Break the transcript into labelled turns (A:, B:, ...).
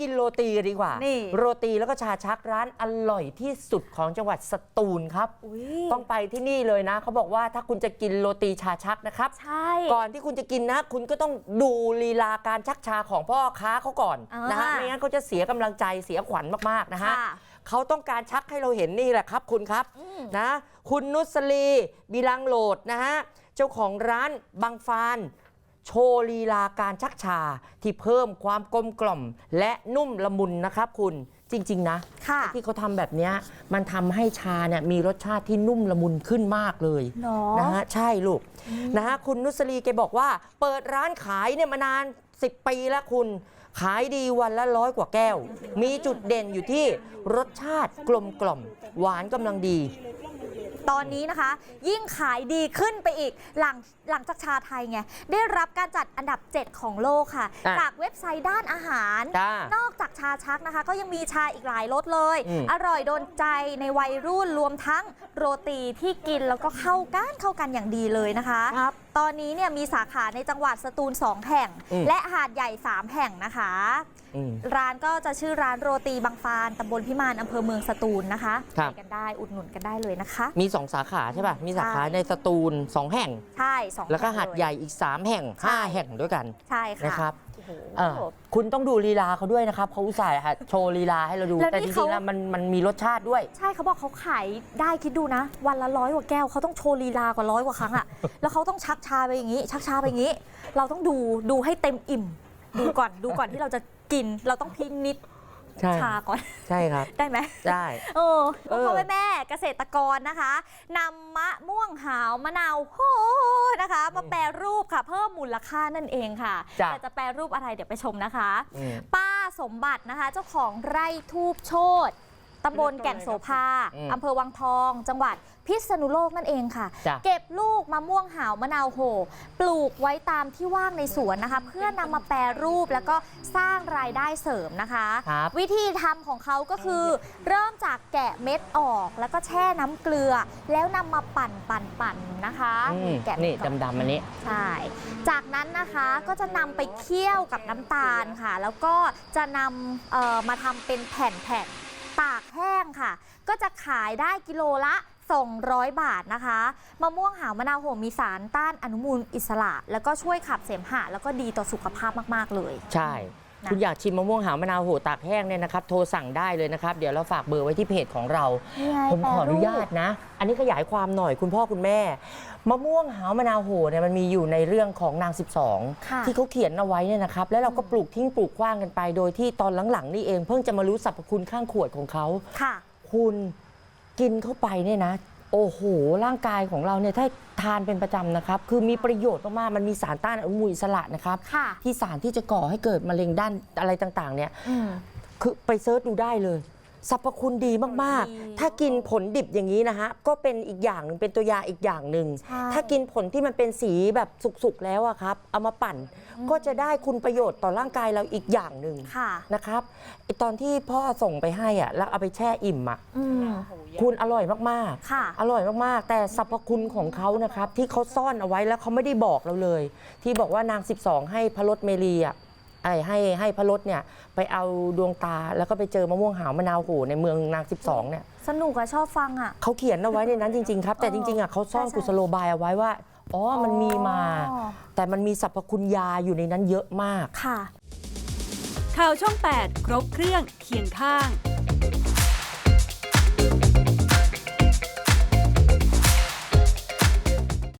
A: กินโรตีกันดีกว่า
B: นี่
A: โรตีแล้วก็ชาชักร้านอร่อยที่สุดของจังหวัดสตูลครับ
B: อุ้ย
A: ต้องไปที่นี่เลยนะ เขาบอกว่าถ้าคุณจะกินโรตีชาชักนะครับ
B: ใช่
A: ก่อนที่คุณจะกินนะ คุณก็ต้องดูลีลาการชักชาของพ่อค้าเขาก่อน
B: อ่าน
A: นะฮะไม่งั้นเขาจะเสียกำลังใจเสียขวัญมากๆนะฮะ
B: ค่ะ
A: เขาต้องการชักให้เราเห็นนี่แหละครับ คุณครับ
B: อืม
A: นะ คุณนุสลีบิลังโหลดนะฮะเจ้าของร้านบางฟาน โชว์ลีลาการชักชาที่เพิ่มความกลมกล่อม และนุ่มละมุนนะครับคุณจริง ๆ นะ
B: ค่ะ
A: ที่เขาทำแบบเนี้ยมันทำให้ชาเนี่ยมีรสชาติที่นุ่มละมุนขึ้นมากเลย
B: เนาะ
A: นะฮะใช่ลูกนะฮะคุณนุสลีแกบอกว่า เปิดร้านขายเนี่ยมานาน 10 ปีแล้วคุณ ขายดีวันละร้อยกว่าแก้ว มีจุดเด่นอยู่ที่รสชาติกลมกล่อม หวานกำลังดี
B: ตอนนี้นะคะ ยิ่งขายดีขึ้นไปอีกหลังหลังจากชาไทยไง ได้รับการจัดอันดับ 7 ของโลกค่ะ
A: อะ
B: จากเว็บไซต์ด้านอาหาร
A: จ้าน
B: อกจากชาชักนะคะ ก็ยังมีชาอีกหลายรสเลย
A: อืม
B: อร่อยโดนใจในวัยรุ่นรวมทั้งโรตีที่กินแล้วก็เข้ากันเข้ากันอย่างดีเลยนะคะ
A: ครับ
B: ตอนนี้เนี่ยมีสาขาในจังหวัดสตูล 2 แห่ง
A: อืม
B: และหาดใหญ่ 3 แห่งนะคะ
A: อืม
B: ร้านก็จะชื่อร้านโรตีบางฟานตำบลพิมานอำเภอเมืองสตูลนะคะ
A: ครับ
B: ไปกันได้อุดหนุนกันได้เลยนะคะ
A: มี2สาขาใช่ป่ะ มีสาขา
B: ใช่
A: ในสตูล2แห่ง
B: ใช่สอง
A: แล้วก็
B: ห่ง
A: หาดใหญ่อีก 3 แห่ง
B: ใช่
A: 5แห่งด้วยกัน
B: ใช่ค่ะ
A: นะครับ
B: โอ้โห
A: เออคุณต้องดูลีลาเขาด้วยนะครับ เขาอุตส่าห์หัดโชว์ลีลาให้เราดู
B: แล้ว
A: แต่จ
B: นี่
A: ริ
B: เขา
A: งๆแล้วมันมันมีรสชาติด้วย
B: ใช่เขาบอกเขาขายได้คิดดูนะ วันละร้อยกว่าแก้วเขาต้องโชว์ลีลากว่าร้อยกว่าครั้งอะ แล้วเขาต้องชักชาไปอย่างนี้ ชักชาไปอย่างนี้ เราต้องดูดูให้เต็มอิ่ม ดูก่อนดูก่อนที่เราจะกิน เราต้องพินิจ
A: ใช่
B: ชาก่อน
A: ใช่ครับ
B: ได้ไหม
A: ได้
B: เออ
A: เออ
B: พ่อแม่แม่เกษตรกรนะคะนำมะม่วงหาวมะนาวโหนะคะ มาแปรรูปค่ะ เพิ่มมูลค่านั่นเองค่ะ
A: จ้ะ
B: แต่จะแปรรูปอะไรเดี๋ยวไปชมนะคะ
A: อืม
B: ป้าสมบัตินะคะ เจ้าของไร่ทูบโชต ตำบลแก่งโสภา
A: อืม
B: อำเภอวังทอง จังหวัดพิษณุโลกนั่นเองค่ะ
A: จ้ะ
B: เก็บลูกมะม่วงหาวมะนาวโห ปลูกไว้ตามที่ว่างในสวนนะคะ เพื่อนำมาแปรรูปแล้วก็สร้างรายได้เสริมนะคะ
A: ครับ
B: วิธีทำของเขาก็คือ เริ่มจากแกะเม็ดออกแล้วก็แช่น้ำเกลือ แล้วนำมาปั่นปั่นปั่นนะคะ
A: อืม
B: แกะ
A: นี่
B: เม็ก่อ
A: ดำๆอันนี้
B: ใช่ จากนั้นนะคะก็จะนำไปเคี่ยวกับน้ำตาลค่ะ แล้วก็จะนำเอ่อมาทำเป็นแผ่นๆ ตากแห้งค่ะ ก็จะขายได้กิโลละ 200 บาทนะคะมะม่วงหาวมะนาวโหมมีสารต้านอนุมูลอิสระ แล้วก็ช่วยขับเสมหะ แล้วก็ดีต่อสุขภาพมาก ๆ เลย
A: ใช่ คุณอยากชิมมะม่วงหาวมะนาวโหตากแห้งเนี่ยนะครับ โทรสั่งได้เลยนะครับ เดี๋ยวเราฝากเบอร์ไว้ที่เพจของเรา
B: นี่ไง
A: ผมขออนุญาต
B: แปรรูป
A: นะ อันนี้ขยายความหน่อยคุณพ่อคุณแม่ มะม่วงหาวมะนาวโหเนี่ยมันมีอยู่ในเรื่องของนาง
B: ค่ะ
A: 12 ที่เขาเขียนเอาไว้เนี่ยนะครับ แล้วเราก็ปลูกทิ้งปลูกขว้างกันไป โดยที่ตอนหลังๆนี่เองเพิ่งจะมารู้สรรพคุณข้างขวดของเขา
B: ค่ะ
A: คุณกินเข้าไปเนี่ยนะ โอ้โห ร่างกายของเราเนี่ยถ้าทานเป็นประจำนะครับ คือมีประโยชน์มากๆ มันมีสารต้านอนุมูลอิสระนะครับ
B: ค่ะ
A: ที่สารที่จะก่อให้เกิดมะเร็งด้านอะไรต่างๆ เนี่ย
B: อืม
A: คือไปเซิร์ชดูได้เลย สรรพคุณดีมาก
B: ดี
A: ๆถ้ากินผลดิบอย่างนี้นะฮะ ก็เป็นอีกอย่างหนึ่งเป็นตัวยาอีกอย่างหนึ่ง
B: ใช่
A: ถ้ากินผลที่มันเป็นสีแบบสุกๆแล้วอะครับ เอามาปั่นก็จะได้คุณประโยชน์ต่อร่างกายเราอีกอย่างหนึ่ง
B: ค่ะ
A: นะครับไอตอนที่พ่อส่งไปให้อะแล้วเอาไปแช่อิ่มอะ
B: อืม
A: คุณอร่อยมาก
B: ค่ะ
A: ๆอร่อยมากๆ แต่สรรพคุณของเขานะครับ ที่เขาซ่อนเอาไว้แล้วเขาไม่ได้บอกเราเลย ที่บอกว่านาง 12 ให้พระรถเมรีอะ ไอ้ให้ให้พระรถเนี่ยไปเอาดวงตาแล้วก็ไปเจอมะม่วงหาวมะนาวโหในเมืองนาง 12เนี่ย
B: สนุกอะชอบฟังอะ
A: เขาเขียนเอาไว้ในนั้นจริง ๆ ครับ แต่จริงๆอะเขาซ่อน
B: ใช่ใช่
A: กุศโลบายเอาไว้ว่าอ๋อมันมีมา
B: อ๋อ
A: แต่มันมีสรรพคุณยาอยู่ในนั้นเยอะมาก
B: ค่ะ
C: ข่าวช่อง 8 ครบเครื่องเคียงข้าง